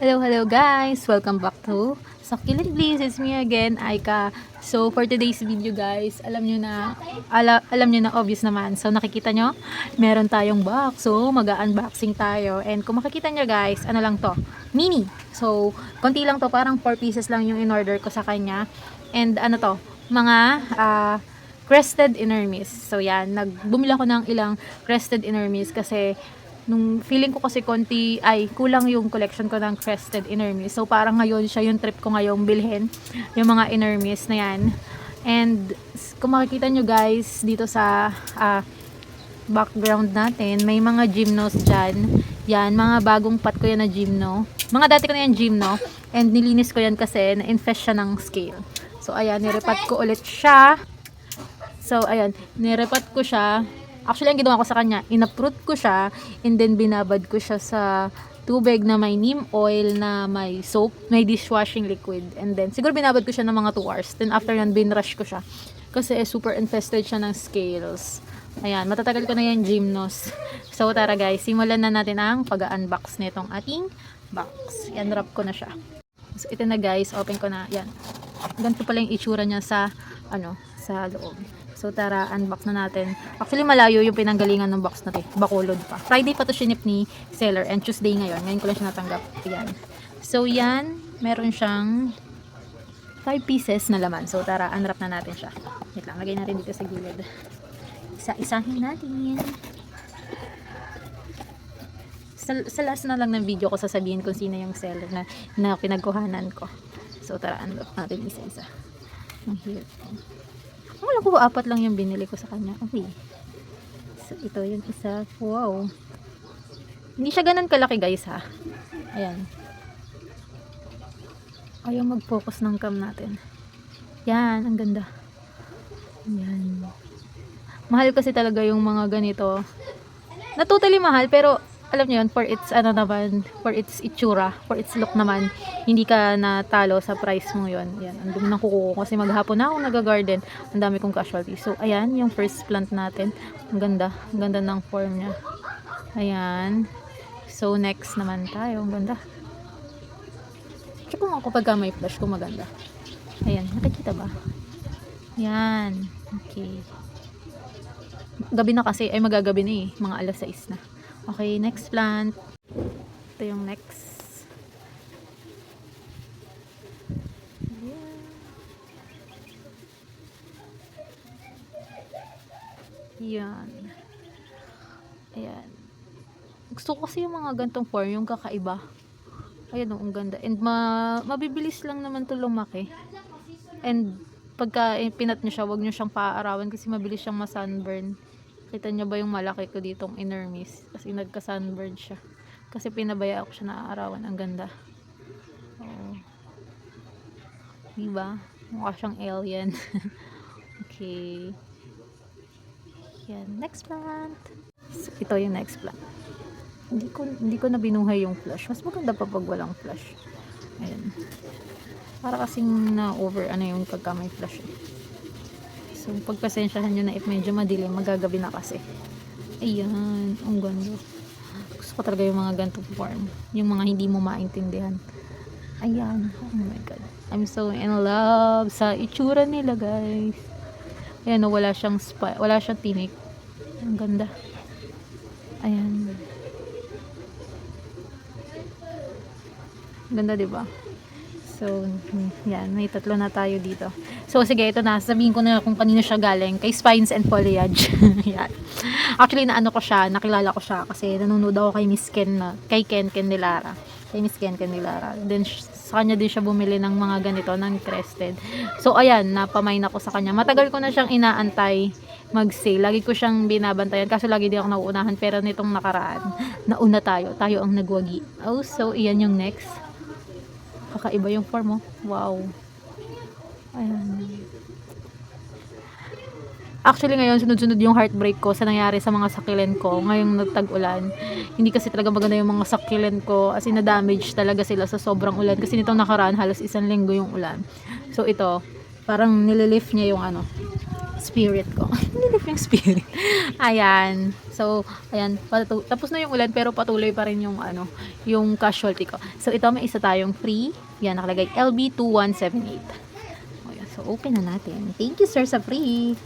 Hello, hello guys! Welcome back to Succulent Bliss. It's me again, Aika. So, for today's video guys, alam nyo na, ala, alam nyo na obvious naman. So, nakikita nyo, meron tayong box. So, mag-unboxing tayo. And kung makikita nyo guys, ano lang to? Mini. So, konti lang to. Parang 4 pieces lang yung in-order ko sa kanya. And ano to? Mga, ah, crested inermis. So, yan. Nagbumila ko ng ilang crested inermis kasi nung feeling ko kasi konti ay kulang yung collection ko ng crested inermis. So parang ngayon siya yung trip ko ngayong bilhin yung mga inermis na yan. And kung makikita nyo guys dito sa ah, background natin, may mga gymnos dyan. Yan, mga bagong pat ko yan na gymno. Mga dati ko na yan gymno. And nilinis ko yan kasi na-infest siya ng scale. So ayan, nirepat ko ulit siya. So, ayan, nirepat ko siya. Actually, ang ginawa ko sa kanya, inaprut ko siya, and then binabad ko siya sa tubig na may neem oil, na may soap, may dishwashing liquid. And then, siguro binabad ko siya ng mga 2 hours. Then, after nun, binrush ko siya. Kasi eh, super infested siya ng scales. Ayan, matatagal ko na yan, gymnos. So, tara guys, simulan na natin ang pag-unbox nitong ating box. Yan, wrap ko na siya. So, ito na guys, open ko na. Yan. Ganito pala yung itsura niya sa, ano, sa loob. So, tara, unbox na natin. Actually, malayo yung pinanggalingan ng box natin. Bakulod pa. Friday pa to sinip ni seller and Tuesday ngayon. Ngayon ko lang siya natanggap. Ayan. So, yan. Meron siyang 5 pieces na laman. So, tara, unwrap na natin siya. Wait lang, lagay natin dito sa gilid. Isa-isahin natin. Sa, sa last na lang ng video ko sasabihin kung sino yung seller na, na pinagkuhanan ko. So, tara, unwrap natin isa-isa. Ang hirap. Wala ko apat lang yung binili ko sa kanya. Okay. So, ito yung isa. Wow. Hindi siya ganun kalaki guys ha. Ayan. Ayaw mag-focus ng cam natin. Yan, ang ganda. Yan. Mahal kasi talaga yung mga ganito. Na totally mahal, pero alam niyo yun, for its ano naman, for its itsura, for its look naman, hindi ka natalo sa price mo yon Yan, ang dumi ng kuko ko kasi maghapon na ako nag-garden. Ang dami kong casualty. So, ayan, yung first plant natin. Ang ganda. Ang ganda ng form niya. Ayan. So, next naman tayo. Ang ganda. Check mo nga kapag may flash kung maganda. Ayan, nakikita ba? Yan. Okay. Gabi na kasi, ay magagabi na eh. Mga alas 6 na. Okay, next plant. Ito yung next. Yan. Ayan. Gusto ko kasi yung mga gantong form, yung kakaiba. Ayan, oh, ang ganda. And ma mabibilis lang naman to lumaki. And pagka eh, pinat nyo siya, wag nyo siyang paaarawan kasi mabilis siyang ma-sunburn. Kita nyo ba yung malaki ko ditong inermis? Kasi nagka-sunburn siya. Kasi pinabaya ako siya na arawan. Ang ganda. Oo. Diba? Mukha siyang alien. okay. Yan. Next plant. So, ito yung next plant. Hindi ko, hindi ko na binuhay yung flash. Mas maganda pa pag walang flash. Ayan. Para kasing na-over ano yung pagka may flash. Eh. So, pagpasensyahan nyo na if medyo madilim, magagabi na kasi. Ayan, ang ganda. Gusto ko talaga yung mga gantong form. Yung mga hindi mo maintindihan. Ayan, oh my god. I'm so in love sa itsura nila, guys. Ayan, oh, wala siyang spa, wala siyang tinik. Ang ganda. Ayan. Ganda, 'di ba? So, yan, may tatlo na tayo dito. So, sige, ito na. Sabihin ko na kung kanino siya galing. Kay Spines and Foliage. yan. Actually, naano ko siya, nakilala ko siya kasi nanonood ako kay Miss Ken, na, kay Ken Candelara. Kay Miss Ken Candelara. Then, sh- sa kanya din siya bumili ng mga ganito, ng crested. So, ayan, napamain ako sa kanya. Matagal ko na siyang inaantay mag-sale. Lagi ko siyang binabantayan. Kaso lagi din ako nauunahan. Pero nitong nakaraan, nauna tayo. Tayo ang nagwagi. Oh, so, iyan yung next kakaiba yung form mo. Wow. Ayan. Actually ngayon, sunod-sunod yung heartbreak ko sa nangyari sa mga sakilen ko ngayong nagtag-ulan. Hindi kasi talaga maganda yung mga sakilen ko as in na-damage talaga sila sa sobrang ulan. Kasi nitong nakaraan, halos isang linggo yung ulan. So ito, parang nililift niya yung ano, spirit ko. Nilip yung spirit. Ayan. So, ayan. Patu- tapos na yung ulan pero patuloy pa rin yung ano, yung casualty ko. So, ito may isa tayong free. Yan, nakalagay LB2178. O, yan. So, open na natin. Thank you, sir, sa free.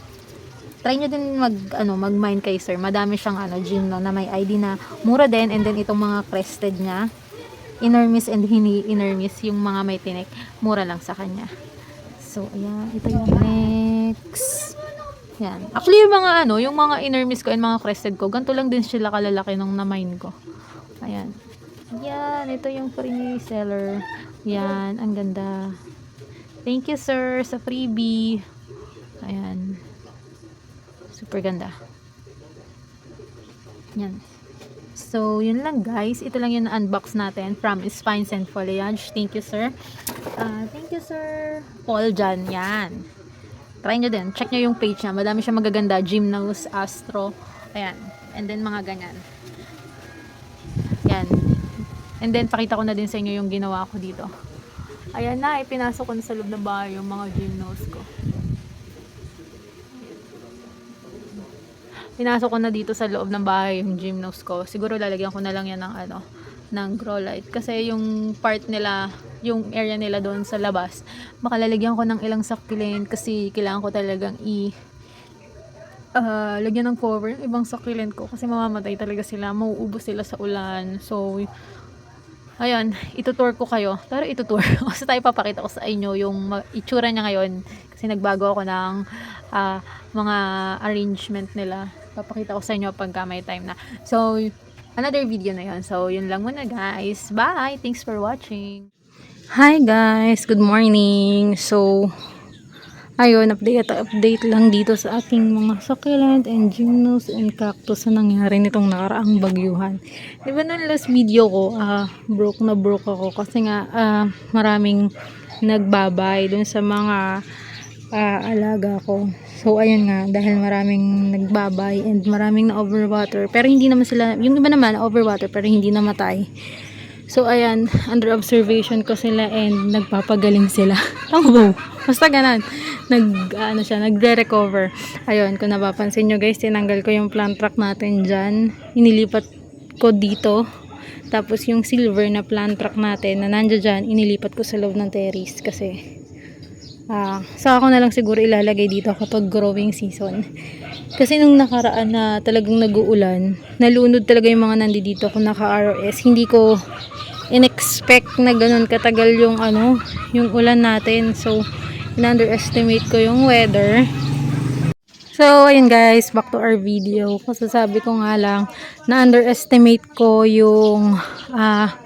Try nyo din mag, ano, mag-mine kay sir. Madami siyang, ano, gym, no, na may ID na mura din. And then, itong mga crested niya. Inner miss and hini inner miss, yung mga may tinik, mura lang sa kanya. So, ayan. Ito yung next. Yan. Actually, yung mga ano, yung mga inner ko and mga crested ko, ganito lang din sila kalalaki nung na-mine ko. Ayan. Yan. Ito yung free seller. Yan. Ang ganda. Thank you, sir, sa freebie. Ayan. Super ganda. Yan. So, yun lang guys. Ito lang yung unbox natin from Spines and Foliage. Thank you, sir. Ah, thank you, sir. Paul Jan. Yan. Try nyo din. Check nyo yung page niya. Madami siya magaganda. Gymnose, Astro. Ayan. And then, mga ganyan. Yan. And then, pakita ko na din sa inyo yung ginawa ko dito. Ayan na. Ipinasok ko na sa loob ng bahay yung mga gymnose ko. Pinasok ko na dito sa loob ng bahay yung gymnose ko. Siguro lalagyan ko na lang yan ng ano, ng grow light. Kasi yung part nila, yung area nila doon sa labas, makalalagyan ko ng ilang succulent kasi kailangan ko talagang i ah, lagyan ng cover yung ibang succulent ko kasi mamamatay talaga sila, mauubos sila sa ulan. So, ayun, itutour ko kayo. Pero itutour. Kasi tayo papakita ko sa inyo yung itsura niya ngayon. Kasi nagbago ako ng ah, mga arrangement nila. Papakita ko sa inyo pagka may time na. So, another video na yun. So, yun lang muna guys. Bye! Thanks for watching! Hi guys! Good morning! So, ayun, update update lang dito sa aking mga succulent and gymnos and cactus na nangyari nitong nakaraang bagyuhan. Di ba nung last video ko, ah, broke na broke ako kasi nga ah, maraming nagbabay dun sa mga ah, alaga ko. So, ayun nga, dahil maraming nagbabay and maraming na overwater. Pero hindi naman sila, yung iba naman overwater pero hindi namatay. So, ayan, under observation ko sila and nagpapagaling sila. Tama ba? Basta ganun. Nag, ano siya, nagre-recover. Ayun, kung napapansin nyo guys, tinanggal ko yung plant rock natin dyan. Inilipat ko dito. Tapos yung silver na plant rock natin na nandiyan dyan, inilipat ko sa loob ng terrace kasi Ah, saka ko na lang siguro ilalagay dito kapag growing season. Kasi nung nakaraan na talagang nag-uulan, nalunod talaga yung mga nandito kung naka-ROS. Hindi ko in-expect na ganun katagal yung ano, yung ulan natin. So, in-underestimate ko yung weather. So, ayun guys, back to our video. Kasasabi ko nga lang, na-underestimate ko yung ah,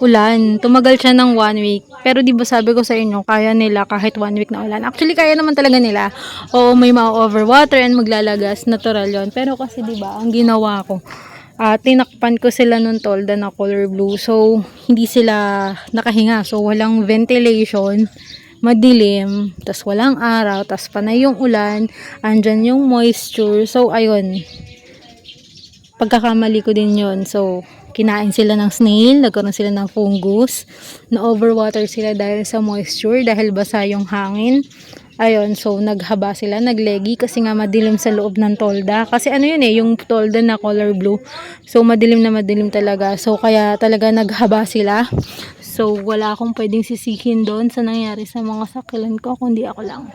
ulan. Tumagal siya ng one week. Pero di ba sabi ko sa inyo, kaya nila kahit one week na ulan. Actually, kaya naman talaga nila. O may ma-overwater and maglalagas. Natural yon Pero kasi di ba ang ginawa ko, ah, tinakpan ko sila nung tolda na color blue. So, hindi sila nakahinga. So, walang ventilation madilim, tas walang araw, tas panay yung ulan, andyan yung moisture. So, ayun. Pagkakamali ko din yon So, kinain sila ng snail, nagkaroon sila ng fungus, na-overwater sila dahil sa moisture, dahil basa yung hangin. Ayun, so naghaba sila, naglegi kasi nga madilim sa loob ng tolda. Kasi ano yun eh, yung tolda na color blue. So madilim na madilim talaga. So kaya talaga naghaba sila. So wala akong pwedeng sisihin doon sa nangyari sa mga sakilan ko, kundi ako lang.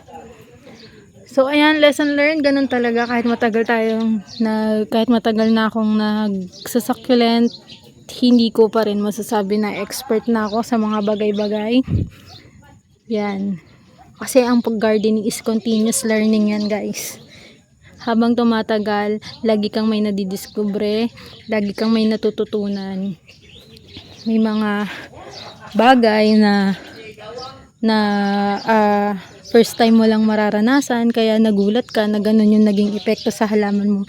So ayan, lesson learned, ganun talaga kahit matagal tayong na kahit matagal na akong nagsasucculent, hindi ko pa rin masasabi na expert na ako sa mga bagay-bagay. Yan. Kasi ang pag-gardening is continuous learning yan, guys. Habang tumatagal, lagi kang may nadidiskubre, lagi kang may natututunan. May mga bagay na na ah, first time mo lang mararanasan kaya nagulat ka na ganun yung naging epekto sa halaman mo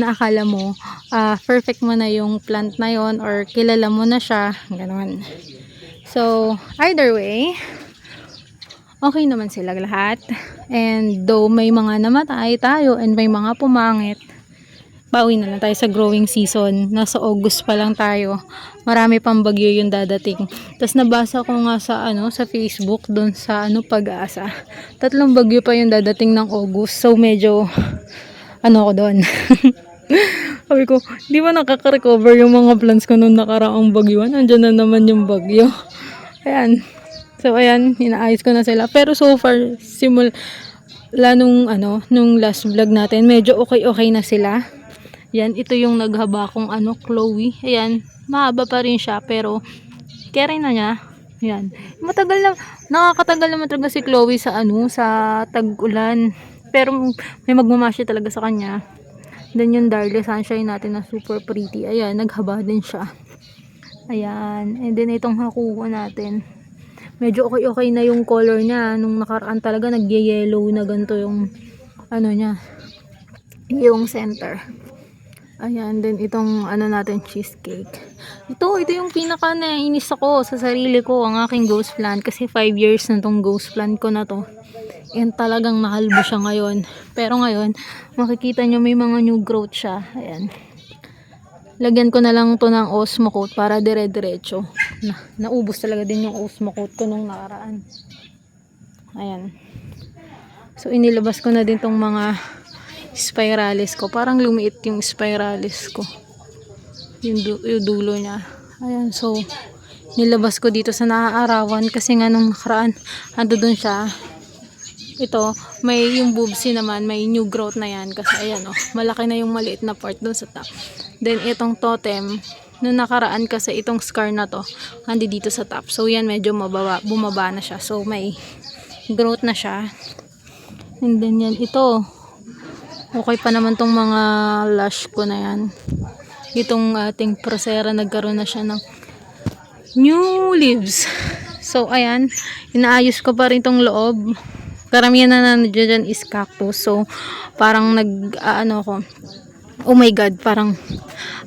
na akala mo ah, perfect mo na yung plant na yon or kilala mo na siya ganun. So either way okay naman sila lahat. And though may mga namatay tayo and may mga pumangit bawi na lang tayo sa growing season. Nasa August pa lang tayo. Marami pang bagyo yung dadating. Tapos nabasa ko nga sa ano sa Facebook doon sa ano pag-asa. Tatlong bagyo pa yung dadating ng August. So medyo ano ako doon. Sabi ko, di ba nakaka-recover yung mga plans ko nung nakaraang bagyuan? Andiyan na naman yung bagyo. Ayan. So, ayan, inaayos ko na sila. Pero so far, simul la nung ano, nung last vlog natin, medyo okay-okay na sila. Yan, ito yung naghaba kong ano, Chloe. Ayan, mahaba pa rin siya, pero carry na niya. Yan. Matagal na, nakakatagal naman talaga si Chloe sa ano, sa tag-ulan. Pero may magmamasya talaga sa kanya. Then yung Darlie Sunshine natin na super pretty. Ayan, naghaba din siya. Ayan. And then itong hakuha natin. Medyo okay-okay na yung color niya. Nung nakaraan talaga, nagye-yellow na ganito yung ano niya. Yung center. Ayan, then itong ano natin, cheesecake. Ito, ito yung pinaka nainis ako sa sarili ko, ang aking ghost plant. Kasi 5 years na tong ghost plant ko na to. And talagang nakalbo siya ngayon. Pero ngayon, makikita nyo may mga new growth siya. Ayan. Lagyan ko na lang to ng osmo coat para dire-diretso. Na, naubos talaga din yung osmo coat ko nung nakaraan. Ayan. So, inilabas ko na din tong mga spiralis ko. Parang lumiit yung spiralis ko. Yung, du- yung dulo niya. Ayan, so, nilabas ko dito sa naaarawan kasi nga nung nakaraan, ando dun siya. Ito, may yung boobsy naman, may new growth na yan kasi ayan oh, malaki na yung maliit na part dun sa top. Then itong totem, nung nakaraan kasi itong scar na to, handi dito sa top. So yan medyo mababa, bumaba na siya. So may growth na siya. And then yan, ito, Okay pa naman tong mga lash ko na yan. Itong ating prosera nagkaroon na siya ng new leaves. So, ayan. Inaayos ko pa rin tong loob. Karamihan na nandiyan dyan is cactus. So, parang nag, ah, ano ko, oh my god, parang,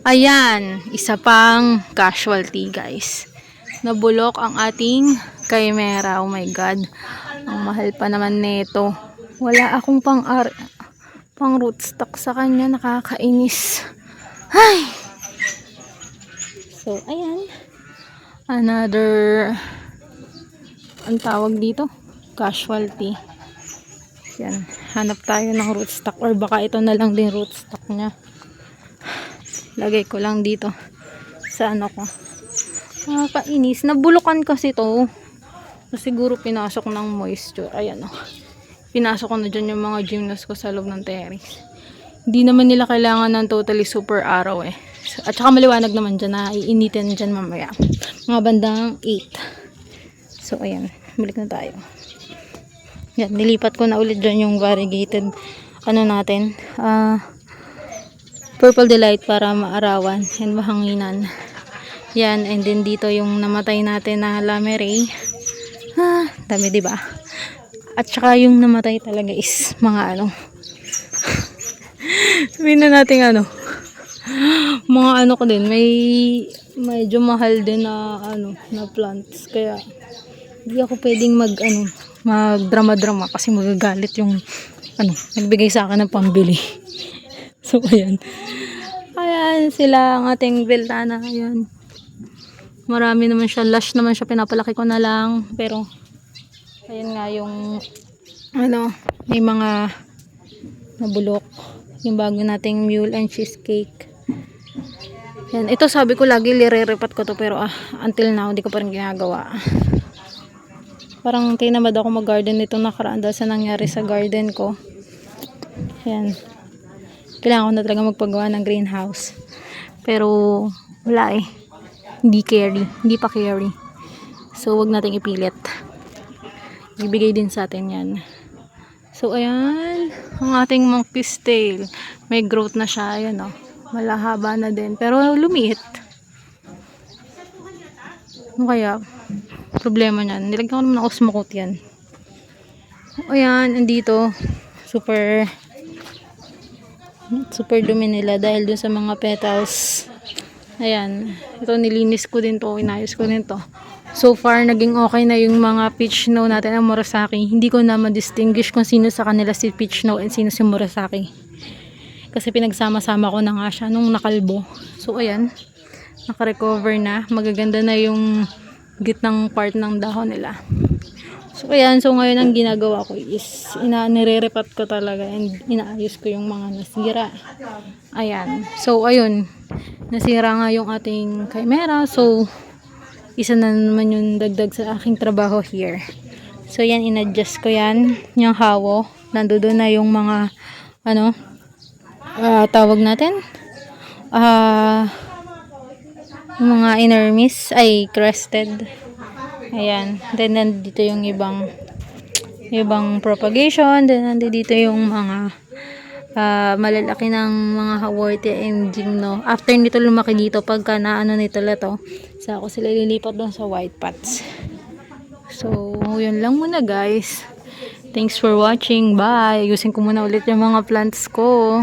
ayan, isa pang casualty guys. Nabulok ang ating chimera. Oh my god. Ang mahal pa naman nito. Wala akong pang ar pang rootstock sa kanya nakakainis. Ay! So ayan. Another ang tawag dito? Casualty. Yan. Hanap tayo ng rootstock or baka ito na lang din rootstock nya lagay ko lang dito sa ano ko. Nakakainis. Nabulukan kasi to. Siguro pinasok ng moisture. Ayan o pinasok ko na dyan yung mga gymnast ko sa loob ng terrace. Hindi naman nila kailangan ng totally super araw eh. At saka maliwanag naman dyan na iinitin dyan mamaya. Mga bandang 8. So, ayan. Balik na tayo. Yan, nilipat ko na ulit dyan yung variegated ano natin. ah purple delight para maarawan and mahanginan. Yan, and then dito yung namatay natin na lamere. Ah, dami ba? At saka yung namatay talaga is mga ano. Sabihin na natin ano. Mga ano ko din, may medyo mahal din na ano, na plants. Kaya hindi ako pwedeng mag ano, magdrama-drama kasi magagalit yung ano, nagbigay sa akin ng pambili. so ayan. Ayan sila ang ating beltana. Ayan. Marami naman siya, lush naman siya, pinapalaki ko na lang. Pero Ayan nga yung ano, may mga nabulok. Yung bago nating mule and cheesecake. Yan, ito sabi ko lagi lire-repat ko to pero ah, until now hindi ko pa rin ginagawa. Parang tinamad ako mag-garden nito nakaraan dahil sa nangyari sa garden ko. Yan. Kailangan ko na talaga magpagawa ng greenhouse. Pero wala eh. Hindi carry. Hindi pa carry. So, wag nating ipilit ibigay din sa atin yan. So ayan. Ang ating monkey's tail. May growth na siya. Ayan o malahaba na din. Pero lumiit ano kaya? Problema niyan. Nilagyan ko naman ng osmo coat yan. Ayan andito. Super super dumi nila dahil dun sa mga petals. Ayan. Ito nilinis ko din to. Inayos ko din to So far, naging okay na yung mga peach snow natin ang Murasaki. Hindi ko na ma-distinguish kung sino sa kanila si peach snow and sino si Murasaki. Kasi pinagsama-sama ko na nga siya nung nakalbo. So, ayan. Nakarecover na. Magaganda na yung gitnang part ng dahon nila. So, ayan. So, ngayon ang ginagawa ko is ina nire-repat ko talaga and inaayos ko yung mga nasira. Ayan. So, ayun. Nasira nga yung ating camera. So, isa na naman yung dagdag sa aking trabaho here. So, yan, in-adjust ko yan. Yung hawo. Nandoon na yung mga, ano, ah, tawag natin? Ah, yung mga inner ay crested. Ayan. Then, nandito yung ibang ibang propagation. Then, nandito yung mga ah, malalaki ng mga haworte and gymno. After nito lumaki dito, pagka naano nito lato, sa ako sila lilipat doon sa white pots. So, yun lang muna guys. Thanks for watching. Bye. Ayusin ko muna ulit yung mga plants ko.